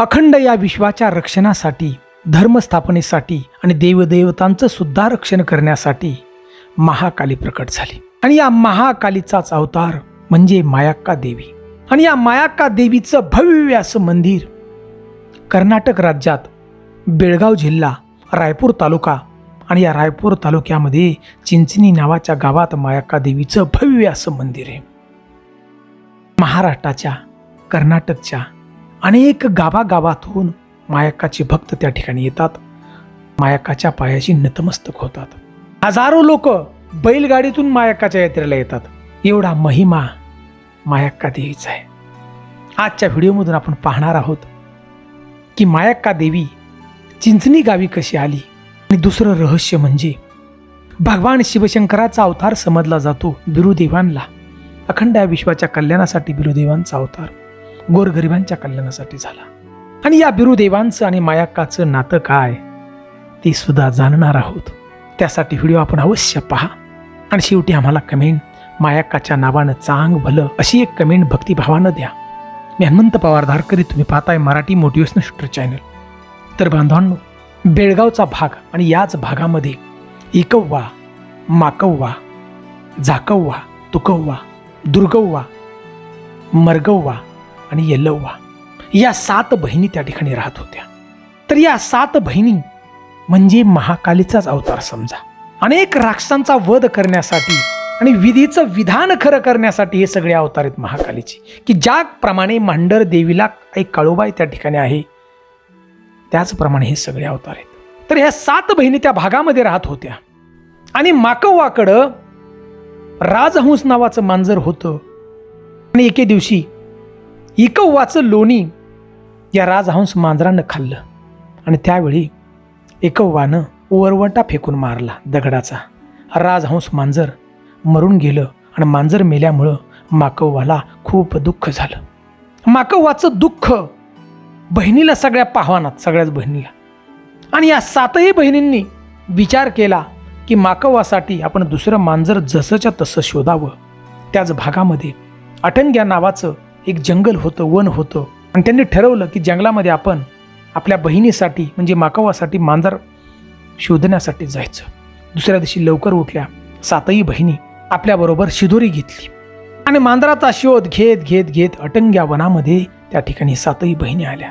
अखंड या विश्वाच्या रक्षणासाठी धर्मस्थापनेसाठी आणि देवदेवतांचं सुद्धा रक्षण करण्यासाठी महाकाली प्रकट झाली. आणि या महाकालीचाच अवतार म्हणजे मायाक्का देवी. आणि या मायाक्का देवीचं भव्य असं मंदिर कर्नाटक राज्यात बेळगाव जिल्हा रायपूर तालुका आणि या रायपूर तालुक्यामध्ये चिंचणी नावाच्या गावात मायाक्का देवीचं भव्य असं मंदिर आहे. महाराष्ट्राच्या कर्नाटकच्या अनेक गावागावातून मायक्काचे भक्त त्या ठिकाणी येतात. मायक्काच्या पायाशी नतमस्तक होतात. हजारो लोक बैलगाडीतून मायक्काच्या यात्रेला येतात. एवढा महिमा मायक्का देवीचा आहे. आजच्या व्हिडिओमधून आपण पाहणार आहोत की मायक्का देवी चिंचणी गावी कशी आली आणि दुसरं रहस्य म्हणजे भगवान शिवशंकराचा अवतार समजला जातो बिरुदेवांना अखंड या विश्वाच्या कल्याणासाठी बिरुदेवांचा अवतार. गोरगरिबांच्या कल्याणासाठी झाला. आणि या बिरुदेवांचं आणि मायाक्काचं नातं काय ते सुद्धा जाणणार आहोत. त्यासाठी व्हिडिओ आपण अवश्य पहा. आणि शेवटी आम्हाला कमेंट मायाक्काच्या नावानं चांग भलं अशी एक कमेंट भक्तिभावानं द्या. मी हनुमंत पवार धारकरी तुम्ही पाहताय मराठी मोटिवेशनल शूटर चॅनल. तर बांधवांनो बेळगावचा भाग आणि याच भागामध्ये एकव्वा माकव्वा झाकव्वा तुकव्वा दुर्गव्वा मरगव्वा आणि यल्लव्वा या सात बहिणी त्या ठिकाणी राहत होत्या. तर या सात बहिणी म्हणजे महाकालीचाच अवतार समजा. अनेक राक्षसांचा वध करण्यासाठी आणि विधीचं विधान खरं करण्यासाठी हे सगळे अवतार आहेत महाकालीचे. की ज्याप्रमाणे मांडर देवीला एक काळोबाई त्या ठिकाणी आहे त्याचप्रमाणे हे सगळे अवतार आहेत. तर ह्या सात बहिणी त्या भागामध्ये राहत होत्या. आणि माकवाकडं राजहंस नावाचं मांजर होतं. आणि एके दिवशी इकव्वाचं लोणी या राजहंस मांजरानं खाल्लं आणि त्यावेळी एकव्वानं ओरवंटा फेकून मारला दगडाचा. राजहंस मांजर मरून गेलं आणि मांजर मेल्यामुळं माकव्वाला खूप दुःख झालं. माकव्वाचं दुःख बहिणीला सगळ्या पाहवानात सगळ्याच बहिणीला. आणि या सातही बहिणींनी विचार केला की माकव्वासाठी आपण दुसरं मांजर जसंच्या तसं शोधावं. त्याच भागामध्ये अटंग्या नावाचं एक जंगल होतं वन होतं. आणि त्यांनी ठरवलं की जंगलामध्ये आपण आपल्या बहिणीसाठी म्हणजे माकावासाठी मांजर शोधण्यासाठी जायचं. दुसऱ्या दिवशी लवकर उठल्या. सातही बहिणी आपल्याबरोबर शिदोरी घेतली. आणि मांजराचा शोध घेत घेत घेत अटंग्या वनामध्ये त्या ठिकाणी सातही बहिणी आल्या.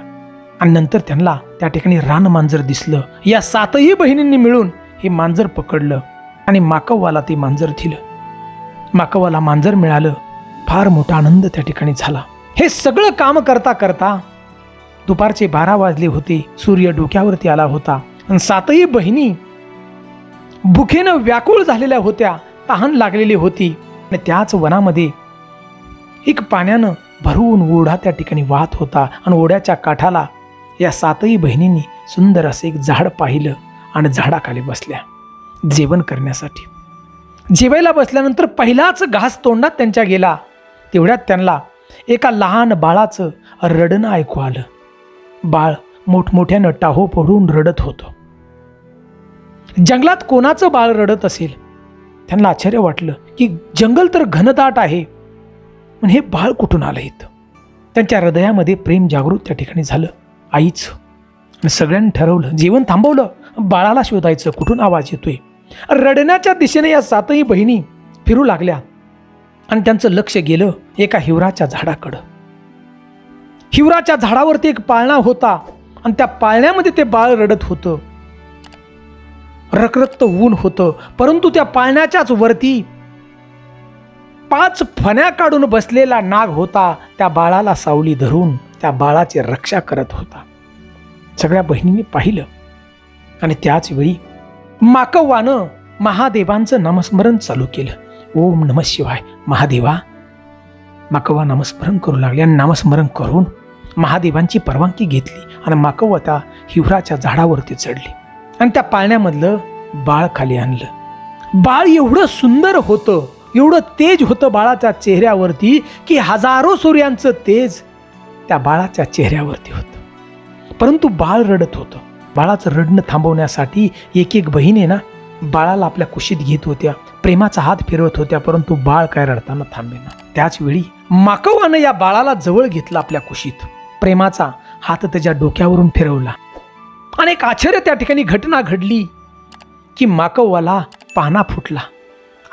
आणि नंतर त्यांना त्या ठिकाणी रान मांजर दिसलं. या सातही बहिणींनी मिळून हे मांजर पकडलं आणि माकववाला ते मांजर दिलं. माकवाला मांजर मिळालं. फार मोठा आनंद त्या ठिकाणी झाला. हे सगळं काम करता करता दुपारचे बारा वाजले होते. सूर्य डोक्यावरती आला होता. आणि सातही बहिणी भुकेनं व्याकुळ झालेल्या होत्या तहान लागलेली होती. आणि त्याच वनामध्ये एक पाण्यानं भरून ओढा त्या ठिकाणी वाहत होता. आणि ओढ्याच्या काठाला या सातही बहिणींनी सुंदर असं एक झाड पाहिलं आणि झाडाखाली बसल्या. जेवण करण्यासाठी. जेवायला बसल्यानंतर पहिलाच घास तोंडात त्यांच्या गेला. तेवढ्यात त्यांना एका लहान बाळाचं रडणं ऐकू आलं. बाळ मोठमोठ्यानं टाहो पडून रडत होतं. जंगलात कोणाचं बाळ रडत असेल? त्यांना आश्चर्य वाटलं की जंगल तर घनदाट आहे. पण हे बाळ कुठून आलं इथं? त्यांच्या हृदयामध्ये प्रेम जागृत त्या ठिकाणी झालं. आईचं. आणि सगळ्यांनी ठरवलं जीवन थांबवलं. बाळाला शोधायचं कुठून आवाज येतोय? रडण्याच्या दिशेने या सातही बहिणी फिरू लागल्या. आणि त्यांचं लक्ष गेलं एका हिवराच्या झाडाकडं. हिवराच्या झाडावरती एक पाळणा होता आणि त्या पाळण्यामध्ये ते बाळ रडत होतं. रखरक्त ऊन होतं परंतु त्या पाळण्याच्याच वरती पाच फण्या काढून बसलेला नाग होता त्या बाळाला सावली धरून त्या बाळाची रक्षा करत होता. सगळ्या बहिणींनी पाहिलं. आणि त्याच वेळी महादेवांचं नामस्मरण चालू केलं. ओम नम शिवाय. महादेवा माकवा नामस्मरण करू लागले आणि नामस्मरण करून महादेवांची परवानगी घेतली आणि माकव आता हिवराच्या झाडावरती चढली. आणि त्या पाळण्यामधलं बाळ खाली आणलं. बाळ एवढं सुंदर होतं एवढं तेज होतं बाळाच्या चेहऱ्यावरती की हजारो सूर्यांचं तेज त्या बाळाच्या चेहऱ्यावरती होतं. परंतु बाळ रडत होतं. बाळाचं रडणं थांबवण्यासाठी एक एक बहीण आहे ना बाळाला आपल्या कुशीत घेत होत्या. प्रेमाचा हात फिरवत होत्या परंतु बाळ काय रडताना थांबेना त्याचवेळी माकवानं या बाळाला जवळ घेतलं आपल्या कुशीत. प्रेमाचा हात त्याच्या डोक्यावरून फिरवला. अनेक आश्चर्य त्या ठिकाणी घटना घडली की माकववाला पाना फुटला.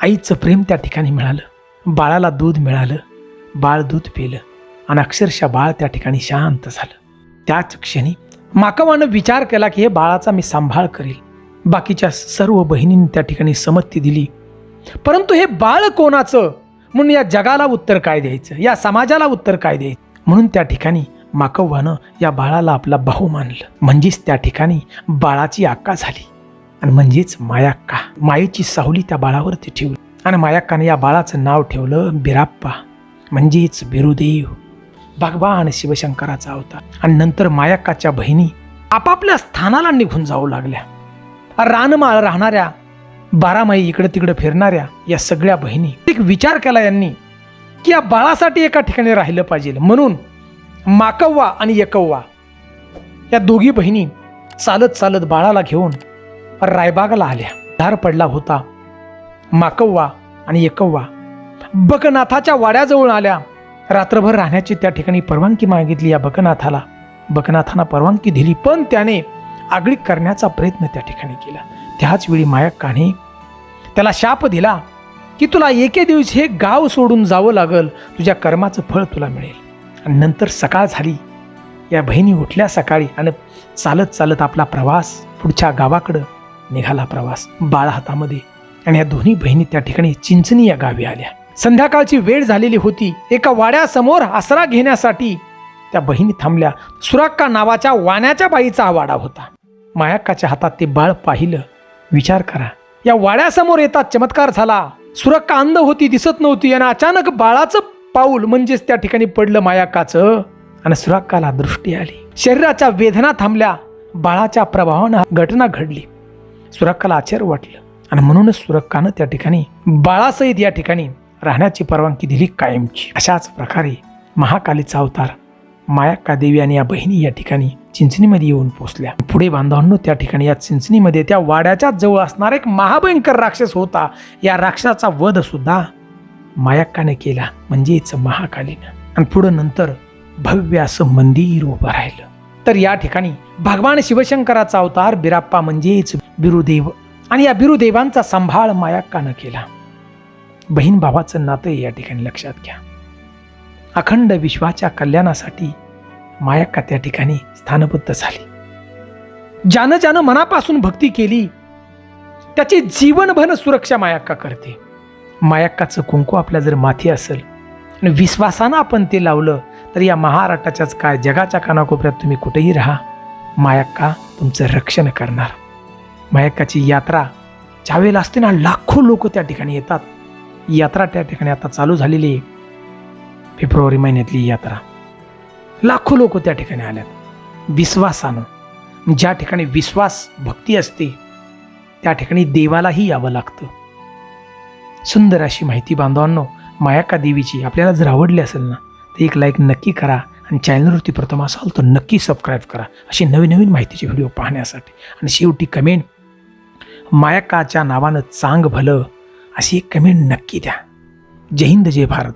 आईचं प्रेम त्या ठिकाणी मिळालं. बाळाला दूध मिळालं. बाळ दूध पिलं. आणि अक्षरशः बाळ त्या ठिकाणी शांत झालं. त्याच क्षणी माकवानं विचार केला की हे बाळाचा मी सांभाळ करील. बाकीच्या सर्व बहिणींनी त्या ठिकाणी संमती दिली. परंतु हे बाळ कोणाचं? म्हणून या जगाला उत्तर काय द्यायचं? या समाजाला उत्तर काय द्यायचं? म्हणून त्या ठिकाणी माकव्वानं या बाळाला आपला भाऊ मानलं. म्हणजेच त्या ठिकाणी बाळाची आक्का झाली. आणि म्हणजेच मायाक्का. मायेची सावली त्या बाळावरती ठेवली. आणि मायाक्काने या बाळाचं नाव ठेवलं बिराप्पा. म्हणजेच बिरुदेव. भगवान शिवशंकराचा अवतार. आणि नंतर मायाक्काच्या बहिणी आपापल्या स्थानाला निघून जाऊ लागल्या. रानमाळ राहणाऱ्या बारामाई इकडं तिकडं फिरणाऱ्या या सगळ्या बहिणी. एक विचार केला यांनी की या बाळासाठी एका ठिकाणी राहिलं पाहिजे. म्हणून माकव्वा आणि एकव्वा या दोघी बहिणी चालत चालत बाळाला घेऊन रायबागला आल्या. धार पडला होता माकव्वा आणि एकव्वा. बकनाथाच्या वाड्याजवळ आल्या. रात्रभर राहण्याची त्या ठिकाणी परवानगी मागितली या बकनाथाला. बकनाथानं परवानगी दिली पण त्याने आगळीक करण्याचा प्रयत्न त्या ठिकाणी केला. त्याच वेळी मायक्काने त्याला शाप दिला की तुला एके दिवशी हे गाव सोडून जावं लागल. तुझ्या कर्माचं फळ तुला मिळेल. आणि नंतर सकाळ झाली. या बहिणी उठल्या सकाळी आणि चालत चालत आपला प्रवास पुढच्या गावाकडं निघाला प्रवास बाळ हातामध्ये आणि या दोन्ही बहिणी त्या ठिकाणी चिंचणी या गावी आल्या. संध्याकाळची वेळ झालेली होती. एका वाड्यासमोर आसरा घेण्यासाठी त्या बहिणी थांबल्या. सुराक्का नावाच्या वाण्याच्या बाईचा हा वाडा होता. मायाक्काच्या हातात ते बाळ पाहिलं. विचार करा. या वाड्यासमोर येतात चमत्कार झाला. सुरक्का अंध होती दिसत नव्हती आणि अचानक बाळाचं पाऊल म्हणजेच त्या ठिकाणी पडलं मायाक्काचं. आणि सुरक्काला दृष्टी आली. शरीराच्या वेदना थांबल्या. बाळाच्या प्रभावानं घटना घडली. सुरक्काला आश्चर्य वाटलं. आणि म्हणूनच सुरक्कानं त्या ठिकाणी बाळासहित या ठिकाणी राहण्याची परवानगी दिली कायमची. अशाच प्रकारे महाकालीचा अवतार मायाक्का देवी आणि या बहिणी या ठिकाणी चिंचणीमध्ये येऊन पोचल्या. पुढे बांधवांनो त्या ठिकाणी या चिंचणीमध्ये त्या वाड्याच्या जवळ असणारा एक महाभयंकर राक्षस होता. या राक्षसाचा वध सुद्धा मायाक्काने केला. म्हणजेच महाकालीनं. आणि पुढं नंतर भव्य असं मंदिर उभं राहिलं. तर या ठिकाणी भगवान शिवशंकराचा अवतार बिराप्पा म्हणजेच बिरुदेव आणि या बिरुदेवांचा सांभाळ मायाक्कानं केला. बहीण भावाचं नातं या ठिकाणी लक्षात घ्या. अखंड विश्वाच्या कल्याणासाठी मायक्का त्या ठिकाणी स्थानबद्ध झाली. ज्यानं ज्यानं मनापासून भक्ती केली त्याची जीवनभर सुरक्षा मायक्का करते. मायक्काचं कुंकू आपल्या जर माथी असेल आणि विश्वासानं आपण ते लावलं तर या महाराष्ट्राच्याच काय जगाच्या कानाकोपऱ्यात तुम्ही कुठेही राहा मायक्का तुमचं रक्षण करणार. मायक्काची यात्रा ज्यावेळेला असते ना लाखो लोक त्या ठिकाणी येतात. यात्रा त्या ठिकाणी आता चालू झालेली आहे. फेब्रुवारी महिन्यातली यात्रा. लाखो लोक त्या ठिकाणी आल्यात. विश्वासानं. ज्या ठिकाणी विश्वास भक्ती असते त्या ठिकाणी देवालाही यावं लागतं. सुंदर अशी माहिती बांधवांनो मायाका देवीची आपल्याला जर आवडली असेल ना तर एक लाईक नक्की करा आणि चॅनलवरती प्रथम असाल तर नक्की सबस्क्राईब करा अशी नवीन नवीन माहितीचे व्हिडिओ पाहण्यासाठी. आणि शेवटी कमेंट मायाकाच्या नावानं चांग भलं अशी एक कमेंट नक्की द्या. जय हिंद जय भारत.